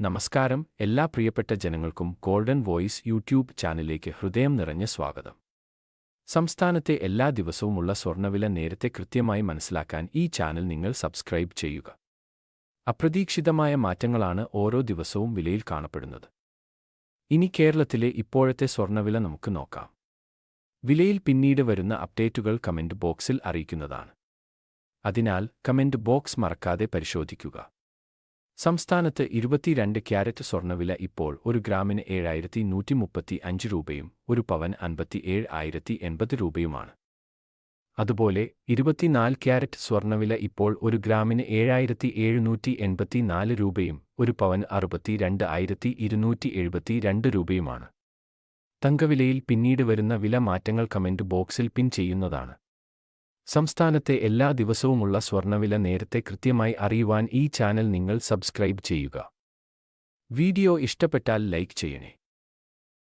നമസ്കാരം എല്ലാ പ്രിയപ്പെട്ട ജനങ്ങൾക്കും ഗോൾഡൻ വോയിസ് യൂട്യൂബ് ചാനലിലേക്ക് ഹൃദയം നിറഞ്ഞ സ്വാഗതം. സംസ്ഥാനത്തെ എല്ലാ ദിവസവുമുള്ള സ്വർണവില നേരത്തെ കൃത്യമായി മനസ്സിലാക്കാൻ ഈ ചാനൽ നിങ്ങൾ സബ്സ്ക്രൈബ് ചെയ്യുക. അപ്രതീക്ഷിതമായ മാറ്റങ്ങളാണ് ഓരോ ദിവസവും വിലയിൽ കാണപ്പെടുന്നത്. ഇനി കേരളത്തിലെ ഇപ്പോഴത്തെ സ്വർണവില നമുക്ക് നോക്കാം. വിലയിൽ പിന്നീട് വരുന്ന അപ്ഡേറ്റുകൾ കമന്റ് ബോക്സിൽ അറിയിക്കുന്നതാണ്. അതിനാൽ കമന്റ് ബോക്സ് മറക്കാതെ പരിശോധിക്കുക. സംസ്ഥാനത്ത് ഇരുപത്തിരണ്ട് ക്യാരറ്റ് സ്വർണവില ഇപ്പോൾ ഒരു ഗ്രാമിന് ഏഴായിരത്തി നൂറ്റി മുപ്പത്തി അഞ്ച് രൂപയും ഒരു പവൻ അൻപത്തിയേഴ് ആയിരത്തി എൺപത് രൂപയുമാണ്. അതുപോലെ ഇരുപത്തിനാല് ക്യാരറ്റ് സ്വർണവില ഇപ്പോൾ ഒരു ഗ്രാമിന് ഏഴായിരത്തി എഴുന്നൂറ്റി എൺപത്തി നാല് രൂപയും ഒരു പവൻ അറുപത്തിരണ്ട് ആയിരത്തി ഇരുന്നൂറ്റി എഴുപത്തി രണ്ട് രൂപയുമാണ്. തങ്കവിലയിൽ പിന്നീട് വരുന്ന വില മാറ്റങ്ങൾ കമന്റ് ബോക്സിൽ പിൻ ചെയ്യുന്നതാണ്. സംസ്ഥാനത്തെ എല്ലാ ദിവസവുമുള്ള സ്വർണവില നേരത്തെ കൃത്യമായി അറിയുവാൻ ഈ ചാനൽ നിങ്ങൾ സബ്സ്ക്രൈബ് ചെയ്യുക. വീഡിയോ ഇഷ്ടപ്പെട്ടാൽ ലൈക്ക് ചെയ്യണേ.